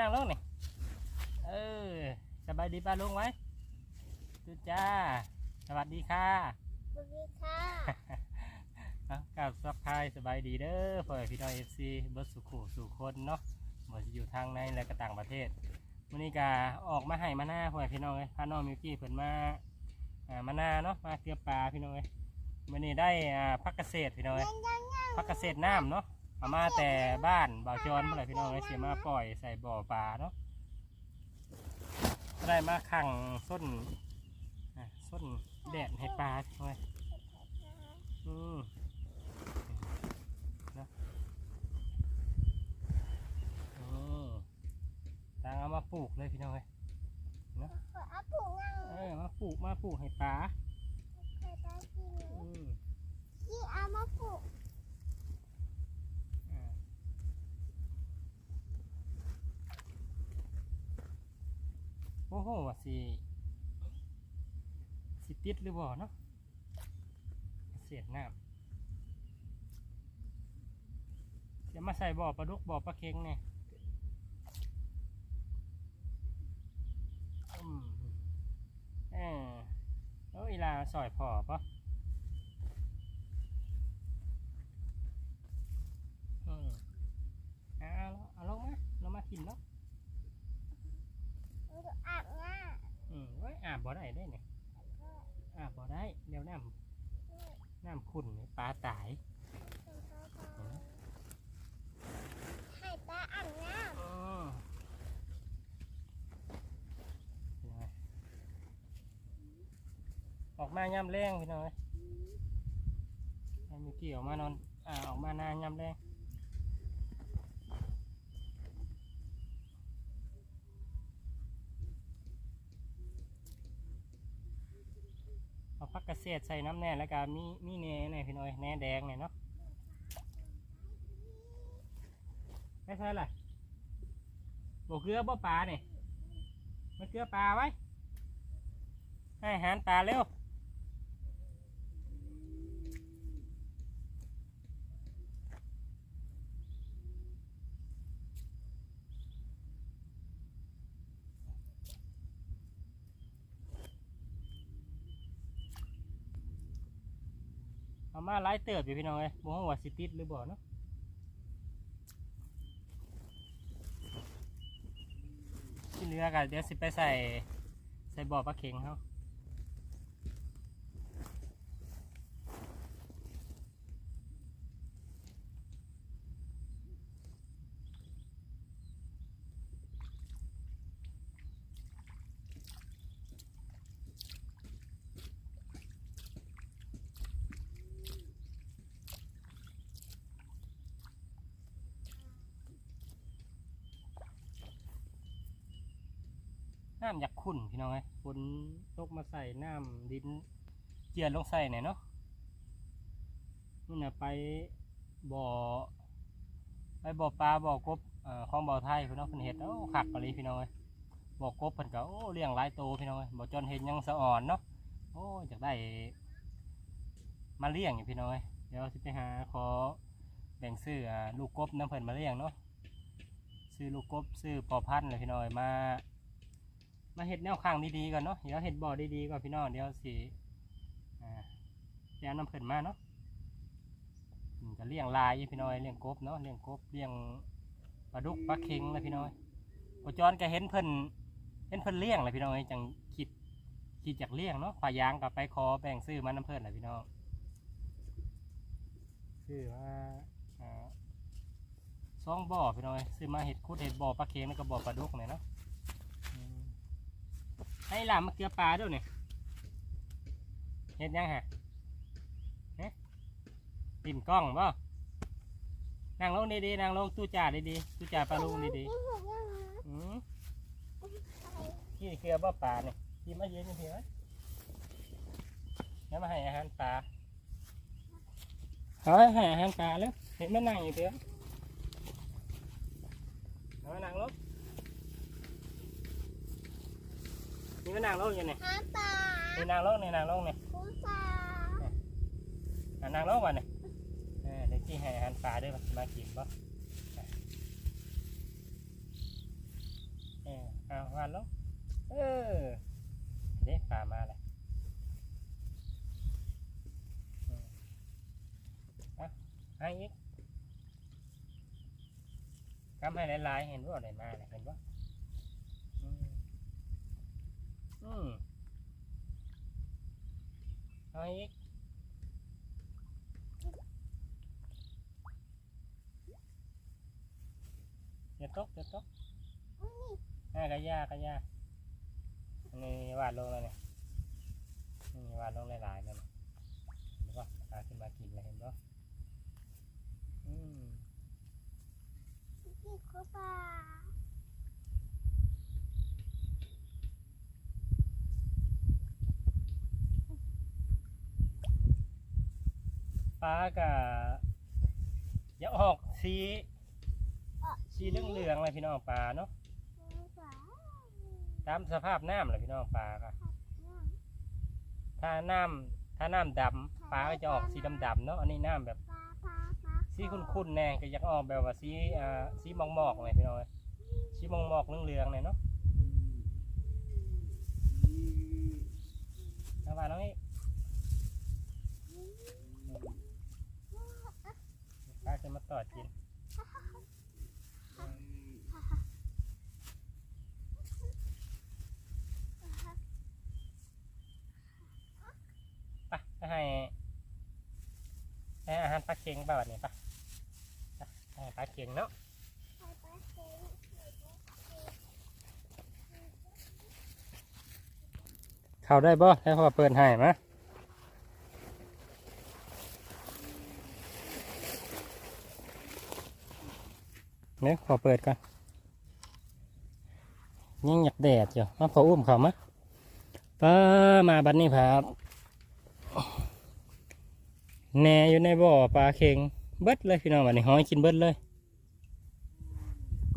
นั่งลงนี่เออสบายดีป้าลุงไว้จุจ้า สวัสดีค่ะ สวัสดีค่ะเอากับสักทายสบายดีเด้อพ่อแม่พี่น้องเอฟซีเบิร์ดสุขุสู่คนเนาะบ่จะอยู่ทางในและก็ต่างประเทศวันนี้ก็ออกมาให้มาหน้าพ่อแม่พี่น้องเลยพาน้องมิวกี้เพิ่นมาอ่ามาหน้าเนาะมาเกลือปลาพี่น้องเลยวันนี้ได้อ่าพักเกษตรพี่น้องเลยยังยังยังพักเกษตรน้ำเนาะ เอามาแต่บ้านบ่าวจอนเมื่อไหร่พี่น้องเลยเสียมาปล่อยใส่บ่อปลาเนาะก็ได้มาขังส้นอ่าส้นแดดให้ปลาพี่น้องเลยอืมอืมตังเอามาปลูกเลยพี่น้องเอ้ยเอาผูกงังเออมาปลูกมาปลูกให้ปลาใครได้กินอืมที่เอามาผูก อ่า โอ้โหว่าสิสิติดหรือบ่เนาะเสียดน้ำเดี๋ยวมาใส่บ่อปลาดุกบ่อปลาเค็งเนี่ยอืมเออเอ้ยลาสอยพอปะอืมเอาเอาลงมาลงมากินเนาะ มันจะอาบน้ อืมไว้ยอาบบ่ได้ได้เนี่ยอาบบ่ได้เดี๋ยวน้ำน้ำขุ่นนี่ปลาตายำให้ตาอาบน้ อืมเป็นไงออก มาย่ำแรงพี่น้อยมีกี่ออกมานอนอ่าออกมาหน้าย่ำแรง เอาพักเกษใส่น้ำแน่แล้วก็มีมีแหน่เนี่ยพี่น้อยแหน่แดงเนี่ยเนาะไม่ใช่ล่ะบอกเกลือบ่ปลาเนี่ยมาเกลือปลาไว้ ให้อาหารปลาเร็ว มาไล่เติบอยู่พี่น้องเลยบ่ฮู้ว่าสิติดหรือบ่เนาะที่เหลือก็เดี๋ยวสิไปใส่ใส่บ่อปลาเข็งเขา น้ำอยากขุ่นพี่น้องเลยฝนตกมาใส่น้ำดินเจียนลงใส่หน่อยเนาะนี่นะไปบ่อ ไปบ่อปลาบ่อกบเอ่อของบ่อไทยพี่น้องเพิ่นเห็ดโอ้ขักอะไรพี่น้องเลยบ่อกบเพิ่นก็โอ้เลี้ยงหลายโตวพี่น้องเลยบ่อจนเห็นยังสะอ่อนเนาะโอ้อยากได้ มาเลี้ยงอยู่พี่น้องเลยเดี๋ยวสิไปหาขอแบ่งซื้ออ่าลูกกบน้ำเพิ่นมาเลี้ยงเนาะซื้อลูกกบซื้อปอพันธุ์เลยพี่น้อยมา มาเห็ดแนวข้างดีๆก่อนเนาะเดี๋ยวเห็ดบ่อดีๆก่อนพี่น้องเดี๋ยวสิอ่าเดี๋ยวน้ำเพิ่นมาเนาะจะเลี้ยงลายพี่น้อยเลี้ยงกบเนาะเลี้ยงกบเลี้ยงปลาดุกปลาเค็งเลยพี่น้อยพอจอนก็เห็นเพิ่นเห็นเพิ่นเลี้ยงเลยพี่น้อยจังคิดคิดจากเลี้ยงเนาะฝ่ายางกับไปคอแบ่งซื้อมาน้ำเพิ่นเลยพี่น้องซื้อมาอ่าสองบ่อพี่น้อยซื้อมาเห็ดคุดเห็ดบ่อปลาเค็งแล้วก็บ่อปลาดุกเนี่ยเนาะ ให้หลามมาเกลือปลาด้วยเนี่ยเห็นยังฮะเฮ้ปิ่มกล้องบ่นั่งลงดีๆนั่งลงตู้จ่าดีๆตู้จ่าปลาลุงดีนี่ผูกยังๆอืมขี้เกลือบ่ปลาเนี่ยกินมาเย็นยังเพียงแล้วมาให้อาหารปลาเฮ้ยให้อาหารปลาแล้วเห็นมันนั่งอยู่เพียงเอานั่งลง นี่มันนั่งลงอยู่เนี่ยหาปลานี่นางลงนี่นางลงนี่คุ้มปลาอะนางลงวันนี่เออเด็กที่ให้อาหารปลาด้วยป่ะมากินป่ะหวานลงเออเด็กปลามาเลยอืมอะให้อีกกำให้หลายๆเห็นว่าอะไรมาเลยเห็นว่าอืม อืมเอาอีกอย่าตกอย่าตกอุ้ยอ่ากระยากระยาอันนี้วาดลงแล้วเนี่ยนี่วาดลงหลายๆนั่นะเห็นปะปลาขึ้นมากินเลยเห็นปะอืมนี่ก็ปลา ปลากะอย่าออกสีสีเหลืองๆเลยพี่น้องปลาเนาะปลาตามสภาพน้ำเลยพี่น้องปลาค่ะน้ถ้าน้ำถ้าน้ำดำปลาก็จะออกสีดำๆเนาะอันนี้น้ำแบบำปลาปลาปลาสีคุ้นๆแน่ก็อยากออกแบบว่าสีอ่าสีหมอกๆเลยพี่น้องสีหมอกๆเหลืองๆเลยเนาะเอาว่าน้องนี่ ปลาจะมาต่อกินไปไปให้ให้อาหารปลาเค็งป่ะวันนี้ปะให้ปลาเค็งเนาะเค็งเข้าได้บ่ให้พ่อเปิดให้มะ เนี่ยขอเปิดก่อนยังอยากแดดอยู่มาพออุ้มเขามะป้ามาบัดนี้ครับแหน่อยู่ในบ่อปลาเค็งเบิดเลยพี่น้องบัดนี้หอยกินเบิดเลย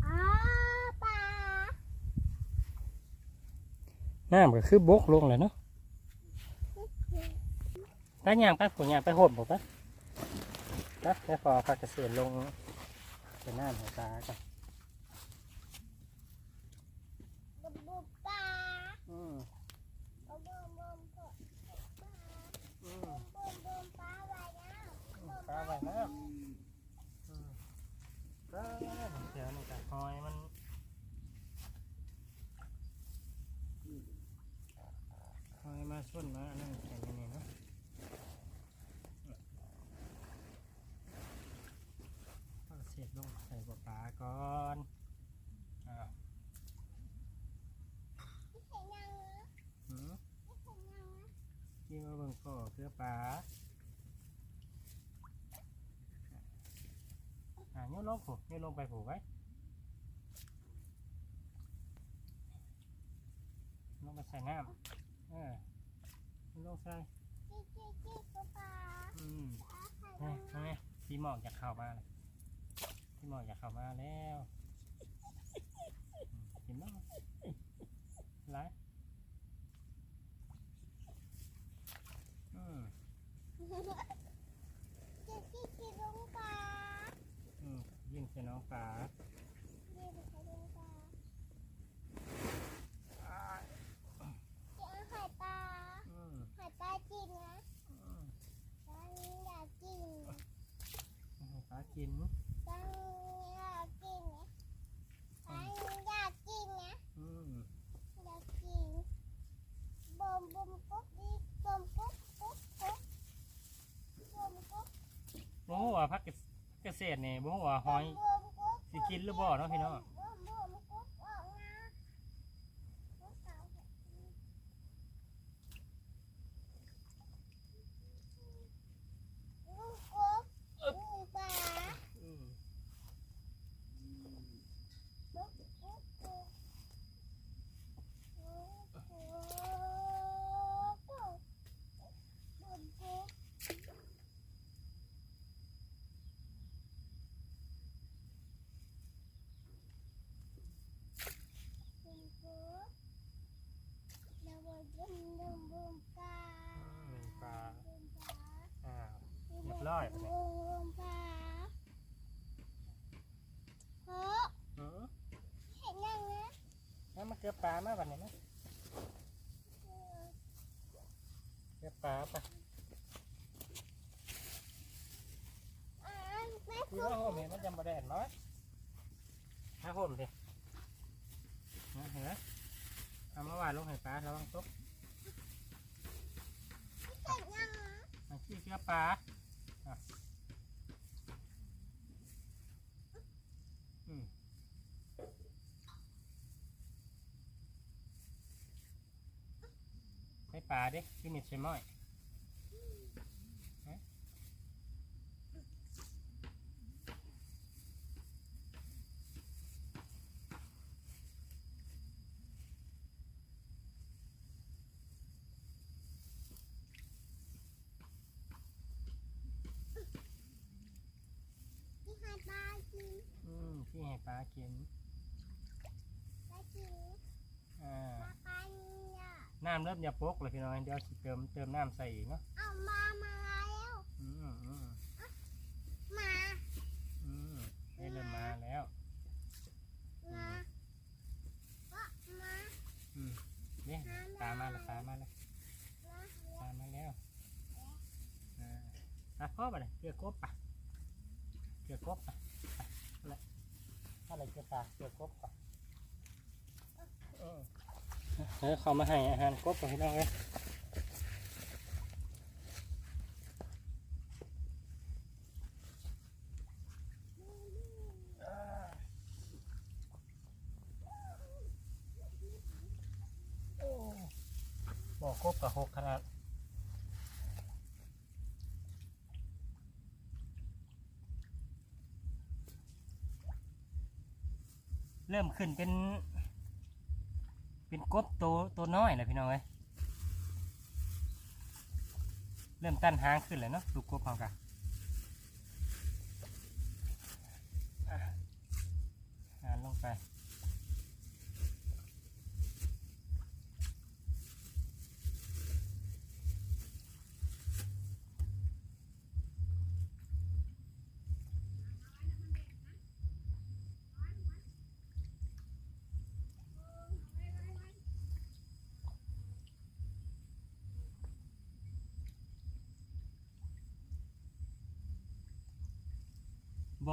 อ้าปลาน้ำก็คือบกลงเลยเนาะไปย่างไปผูย่างไปโหดบอกปะนะแม่พอพักเกษตรลงเป็ หน้าหัวตาจ้ะน บุบบุบปลา อืม บุบบุบบุบปลา อืม บุบบุบปลาไว้นะ ปลาไว้น้ำอืมปลาเดี๋ยวนี่กับหอยมันหอยมาส่วนมาอันนั่นแข็งอันนี่เนาะเอาเสียบลงใส่บ่อปลาก่อนอ้าว ไม่ใช่ยังนะ หืม ไม่ใช่ยังนะ ที่มาเบิ่งก่อเพื่อปลาอ่าโยนลงผูกโยนลงไปผูกไว้ลงไปใส่น้ำเออลงใส่จี้จี้จี้ก็ปลาอืมปลาไข่นี่ลงนี่สีหมอกอยากเข้ามาเลยสีหมอกอยากเข้ามาแล้วอืมกินบ้างไรอืม จี้จี้จี้ลงปลาอืมยิงใส่น้องปลาจี้ไปใส่ลงปลาจี้เอาไข่ปลาอืมไข่ปลากินนะอืมตอนนี้อยากกิน ให้ปลากินตอนนี้อยากกินนะตอนนี้อยากกินนะ อืม อยากกินบอมบอมกุ๊กดิบอมกุ๊กกุ๊กกุ๊กบอมกุ๊ก บ่ฮู้ว่าพัก เนี่บ่ฮู้ว่าหอยสิกินหรือบ่เนาะพี่น้อง บอมบอมกุ๊กออกมากุ๊กเอาลูกกุ๊กลูกปลา อืม กุ๊กกุ๊กกุ๊กกุ๊กกุ๊กกุ๊กบอมกุ๊ก ชือปลา มาบัดนี้นะเชือปลาปะอ่าแม่คุคุยณว่าโฮมเห็นมันจำบ่ได้เห็นน้อยฮะโฮมสินะเห็นไหมเอามาว่าลงให้ปลาระวังตกเก่งยังนะมาขี้เชือปลาอะอืมให้ ปลาดิที่มีใช่ไหมอยฮะที่ให้ปลากินอืมที่ให้ปลากินปลากินอ่าปลาปลาเนี่ยน้ำเริ่มจะปกเลยพี่น้อยเดี๋ยวสิเติมเติมน้ำใส่อีกเนาะเอามามาแล้วอืมอืมมาอืมได้เริ่มมาแล้วมาก็มาอืมเนี่ยปลามาแล้วปลามาแล้วมาปลามาแล้วอ่าอะพ่อไปเลยเกลือกบปะเกลือกบปะไปอะไรอะไรเกลือปลาเกลือกบปะเออ เออเขามาให้อาหารกบกับพี่น้องเลยบอกกบกับหกขนาดเริ่มขึ้นเป็น เป็นกบตัวตัวน้อยเละพี่น้องเอ้ยเริ่มตั้นหางขึ้นเลยเนาะลูกกบเขากะอะหานลงไป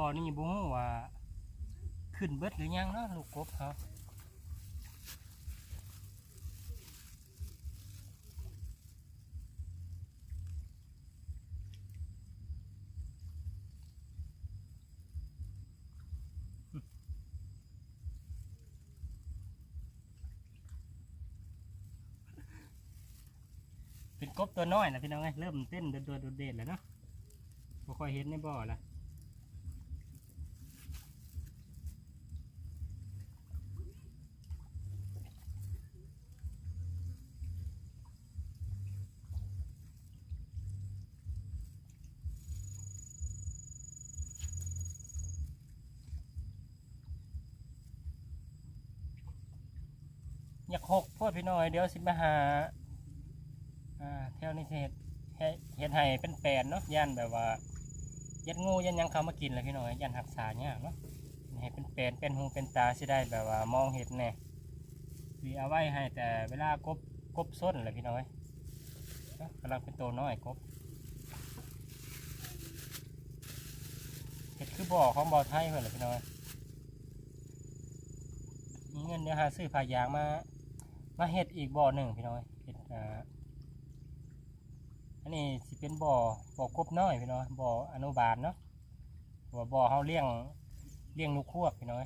อนี่บุ้งว่า ขึ้นเบิดหรือยังเนาะลูกกบเขาเป็นกบตัวน้อยนะพี่น้องเอ้เริ่มเต้นโดดๆเด่นแล้วเนาะบ่ค่อยเห็นในบ่อละ อยากหกโพดพี่น้อยเดี๋ยวสิมาหาอ่าแถวนี้สิเห็ดเฮ็ดเห็ดไห้เป็นแปลนเนาะย่านแบบว่ายัดงูยันยังเขามากินเลยพี่น้อยยันหักษาเนี่ยากเนาะให้เป็นแปลนเป็นหูเป็นตาสิได้แบบว่ามองเห็ดแน่วีเอาไว้ให้แต่เวลากบกบส้นเลยพี่น้อยกำลังเป็นตัวน้อยกบเห็ดคือบ่อของบ่อไทยเพื่อนเลยพี่น้อยมีเงินเดี๋ยวหาซื้อผ้ายางมา มาเห็ดอีกบ่อหนึ่งพี่น้อยเห็ดอ่าอันนี้สิเป็นบ่อบ่อกบน้อยพี่น้อยบ่ออนุบาลเนาะบ่อบ่อเขาเลี้ยงเลี้ยงนกควบพี่น้อย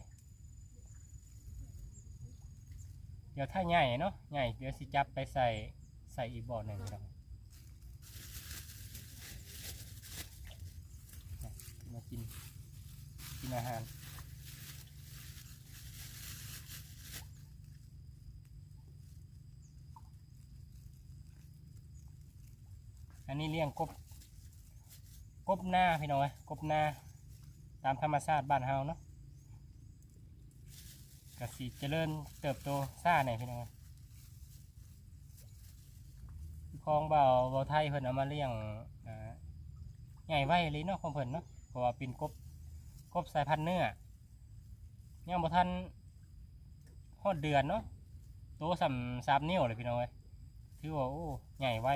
เดี๋ยวถ้าใหญ่เนาะใหญ่เดี๋ยวสิจับไปใส่ใส่อีกบ่อหนึ่งพี่น้อยนะมากินกินอาหาร อันนี้เลี้ยงกบ กบหน้าพี่น้องเอ้ยกบหน้า ตามธรรมชาติบ้านเฮาเนาะกสีเจริญเติบโตซ่าหนพี่น้องคลองเบาเบาไทยเพิ่นเอามาเลี้ยงใหญ่ไว้เลยเนาะของเพิ่นเนาะเพราะว่าเป็นกบกบสายพันธุ์เนื้อยังบ่ทันฮอดเดือนเนาะโตสามสามนิ้วเลยพี่น้องเอ้ยถือว่าโอ้ใหญ่ไว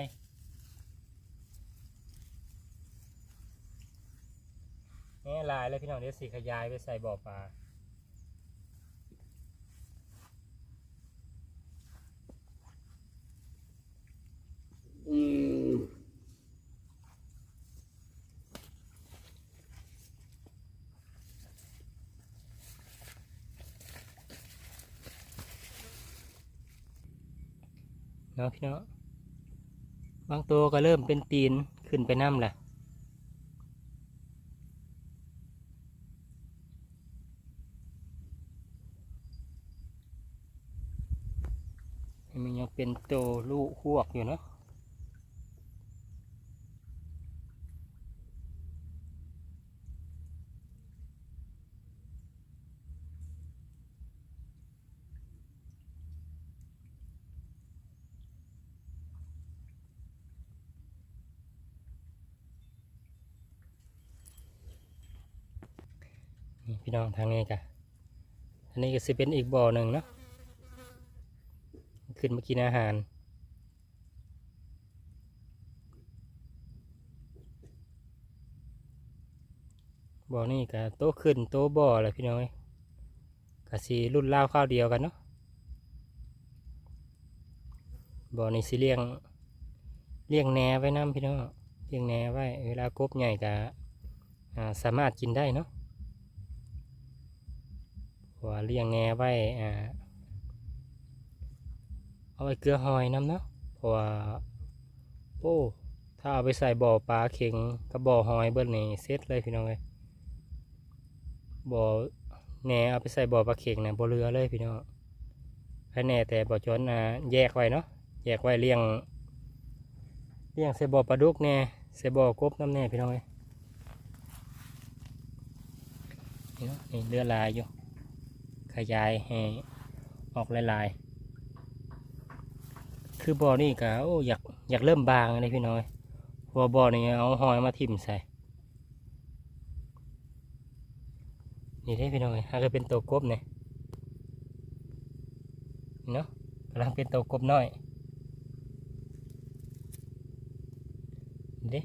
นี่ลายเลยพี่น้องเดี๋ยวสีขยายไปใส่บ่อปลาเนาะพี่เนาะบางตัวก็เริ่มเป็นตีนขึ้นไปน้ำแหละมัน ยังเป็นโตวลูกหวกอยู่เนาะพี่น้องทางนี้จ้ะอันนี้ก็จะเป็นอีกบ่อหนึ่งเนาะ ขึ้นมากินอาหาร บ่อนี่ก็โตขึ้นโตบ่อแหละพี่น้อยก็สีรุ่นราข้าวเดียวกันเนาะบ่อนี่สิเลี้ยงเลี้ยงแหนไว้น้ำพี่น้องเลี้ยงแหนไว้เวลากบใหญ่ก็สามารถกินได้เนาะเพราะว่าเลี้ยงแหนไว้อ่า เอาไว้เกลือหอยน้ำเนาะเพราะว่าโอ้ถ้าเอาไปใส่บ่อปลาเข็งกับบ่อหอยเบิ้ลนี่เซ็ตเลยพี่น้องเอ้ยบ่อแหน่เอาไปใส่บ่อปลาเข็งนะบ่อเรือเลยพี่น้องแค่แหน่แต่บ่อจนอ่าแยกไว้เนาะแยกไว้เลี้ยงเลี้ยงใส่บ่อปลาดุกแหน่ใส่บ่อกบน้ำแหน่พี่น้องเอ้ยนี่เลือลายอยู่ ขยายให้ออกลายๆ คือบ่อนี่ก็โอ้อยากอยากเริ่มบางเลยพี่น้อยเพราะว่าบ่อนี่เอาหอยมาทิ่มใส่ นี่ได้พี่น้องถ้าก็เป็นตัวกบเนี่ยเนาะกำลังเป็นตัวกบน้อยนี่เด้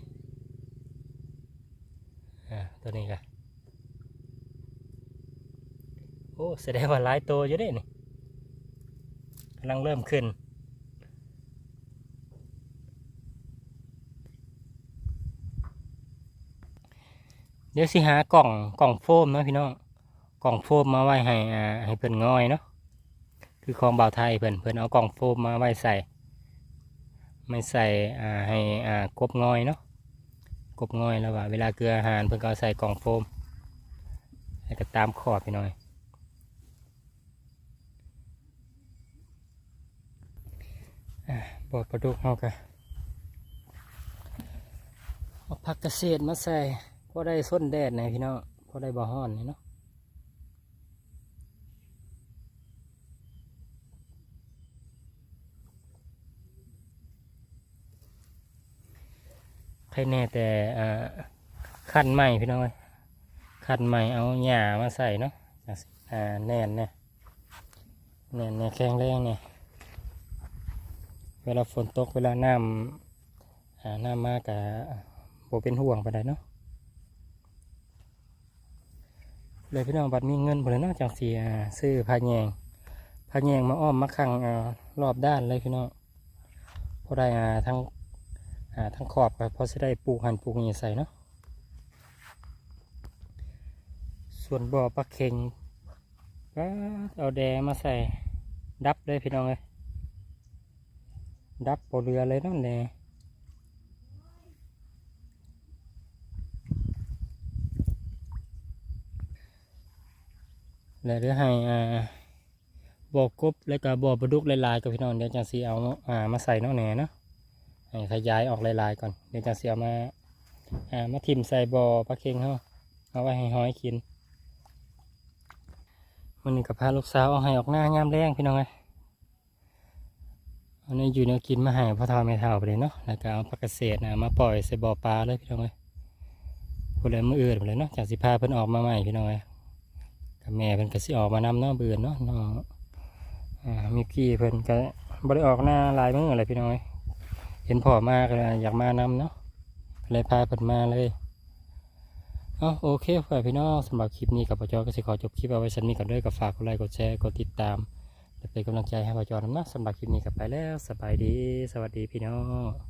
อ่าตัวนี้ค่ะโอ้แสดงว่าหลายตัวอยู่เด้นี่กำลังเริ่มขึ้น ดี๋ยวสิหากล่องกล่องโฟมนะพี่น้องกล่องโฟมมาไว้ให้อ่าให้เพิ่นง่อยเนาะคือของบ่าวไทยเพิ่นเพิ่นเอากล่องโฟมมาไว้ใส่ ไม่ใส่อ่าให้อ่ากบง่อยเนาะกบง่อยแล้วว่าเวลาเกลืออาหารเพิ่นก็ใส่กล่องโฟมแล้วก็ตามขอบพี่น้อยอ่าบอดปลาดุกเฮาก็เอาผักเกษตรมาใส่ พอได้ส้นแดดน่อยพี่น้องพอได้บ่ฮ้อนนี่เนาะใครแน่แต่ขั้นใหม่พี่น้องขั้นใหม่เอาหญ้ามาใส่เนาะอ่าแน่นเนี่ยแน่นเนี่ยแข็งแรงเนี่ยเวลาฝนตกเวลาน้ำอ่าน้ำมากกะโบเป็นห่วงไปได้เนาะ เลยพี่น้องบัดมีเงินหมเลยเนาะจังสีอ่าซื้อผ้าแยงผ้าแยงมาอ้อมมาขังอรอบด้านเลยพี่น้องพอได้ทั้งทั้งขอบก็พอจะได้ปลูกหันปลูกนี่ใส่เนาะส่วนบ่อปลาเค็งก็เอาแดมาใส่ดับเลยพี่น้องเลยดับปลเรือเลยเนั่นแหละ แล้วเดี๋ยวให้อ่าบ่อกบแล้วก็บ่อปลาดุกลายๆกับพี่น้องเดี๋ยวจังสีเอาอ่ามาใส่เนาะแหน่เนาะให้ขยายออกลายๆก่อนเดี๋ยวจะเสียมาอ่ามาทิมใส่บ่อปลาเค็งเขาเอาไว้ให้ห้อยกินวันนี้กับพาลูกสาวเอาให้ออกหน้ายามแรงพี่น้องไงอันนี้อยู่แนวกินมาให้พ่อทาแม่เท่าไปเลยเนาะแล้วก็เอาผักเกษตรนะมาปล่อยใส่บ่อปลาเลยพี่น้องไงคนเลยมืออื่นไปเลยเนาะจากสิพาเพิ่นออกมาใหม่พี่น้องไง กับแม่เพิ่นก็สิออกมานำเนาะเบื่อเนาะนาะอ่ามิกกี้เพิ่นก็บ่ได้ออกหน้าลายมืออะไรพี่น้อย เห็นพ่อมากเลยอยากมานำเนาะเลยพาเพิ่นมาเลยเอโอเคฝ่ายพี่น้องสำหรับคลิปนี้กับปจอก็สิขอจบคลิปเอาไว้สันนี้ก่อนด้วยกับฝากกดไลค์กดแชร์กดติดตามและเป็นกำลังใจให้ปจอนำนะสำหรับคลิปนี้กับไปแล้วสบายดี สวัสดีพี่น้อง